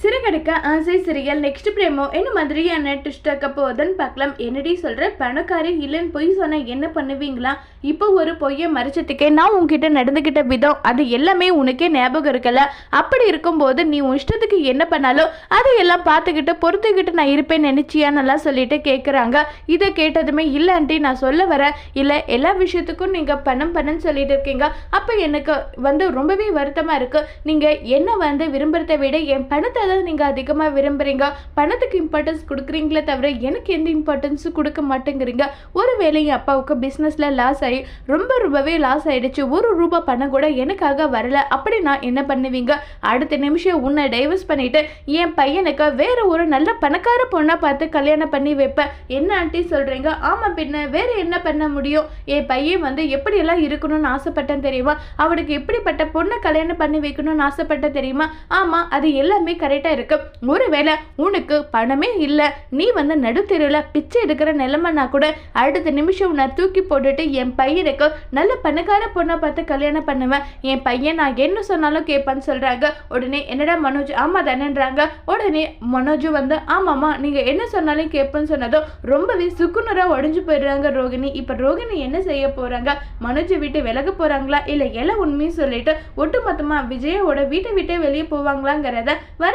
சிறுகடுக்க ஆசை சிறியல். நெக்ஸ்ட் பிரேமோ என்ன மாதிரியான ட்விஸ்ட் ஆக்க போகுதுன்னு பார்க்கலாம். என்னடி சொல்கிற பணக்காரி இல்லைன்னு பொய் சொன்னால் என்ன பண்ணுவீங்களா? இப்போ ஒரு பொய்யை மறைச்சதுக்கே நான் உங்ககிட்ட நடந்துக்கிட்ட விதம் அது எல்லாமே உனக்கே ஞாபகம் இருக்கல. அப்படி இருக்கும்போது நீ உன் இஷ்டத்துக்கு என்ன பண்ணாலும் அதையெல்லாம் பார்த்துக்கிட்டு பொறுத்துக்கிட்டு நான் இருப்பேன் நினைச்சியா சொல்லிட்டு கேட்குறாங்க இதை கேட்டதுமே இல்லாண்டி நான் சொல்ல வரேன் இல்லை எல்லா விஷயத்துக்கும் நீங்கள் பணம் பணம்னு சொல்லிட்டு இருக்கீங்க. அப்போ எனக்கு வந்து ரொம்பவே வருத்தமாக இருக்குது நீங்கள் என்ன வந்து விரும்புகிறத விட என் பணத்தை தான் நீங்கள் அதிகமாக விரும்புகிறீங்க பணத்துக்கு இம்பார்ட்டன்ஸ் கொடுக்குறீங்களே தவிர எனக்கு எந்த இம்பார்ட்டன்ஸும் கொடுக்க மாட்டேங்கிறீங்க. ஒருவேளை என் அப்பாவுக்கு பிஸ்னஸில் லாஸ் ஆகி ரொம்ப ரொம்பவே லாஸ் ஆயிடுச்சு. ஒரு ரூபாய் பணம் கூட எனக்காக வரல. அப்படி நான் என்ன பண்ணுவீங்க? அடுத்த நிமிஷம் உன்னை டைவர்ஸ் பண்ணிட்டு என் பையனுக்கு வேற ஒரு நல்ல பணக்கார பொண்ணை பார்த்து கல்யாணம் பண்ணி வைப்பேன். என்ன ஆண்டி சொல்கிறீங்க ஆமாம் பின்ன வேற என்ன பண்ண முடியும்? என் பையன் வந்து எப்படியெல்லாம் இருக்கணும்னு ஆசைப்பட்டேன் தெரியுமா? அவனுக்கு எப்படிப்பட்ட பொண்ணை கல்யாணம் பண்ணி வைக்கணும்னு ஆசைப்பட்டேன் தெரியுமா? ஆமாம் அது எல்லாமே கரெக்டாக இருக்கு. ஒருவேளை உனக்கு பணமே இல்லை நீ வந்து நடுத்தெருவில் பிச்சை எடுக்கிற நிலைமைனா கூட அடுத்த நிமிஷம் நான் தூக்கி போட்டுட்டு என் பையனுக்கு நல்ல பணக்கார பொண்ணை பார்த்து கல்யாணம் பண்ணுவேன். என் பையன் நான் என்ன சொன்னாலும் கேட்பான்னு சொல்கிறாங்க உடனே என்னடா மனோஜ்? ஆமாம் தானேன்றாங்க. உடனே மனோஜ் வந்து ஆமாம்மா நீங்கள் என்ன சொன்னாலும் கேட்பேன்னு சொன்னதும் ரொம்பவே சுக்குநூறாக உடஞ்சு போயிடுறாங்க ரோகிணி. இப்போ ரோகிணி என்ன செய்ய போகிறாங்க மனோஜை விட்டு விலக போகிறாங்களா இல்லை எல்லாம் உண்மையும் சொல்லிட்டு ஒட்டுமொத்தமாக விஜயோட வீட்டை விட்டே வெளியே போவாங்களாங்கிறத வர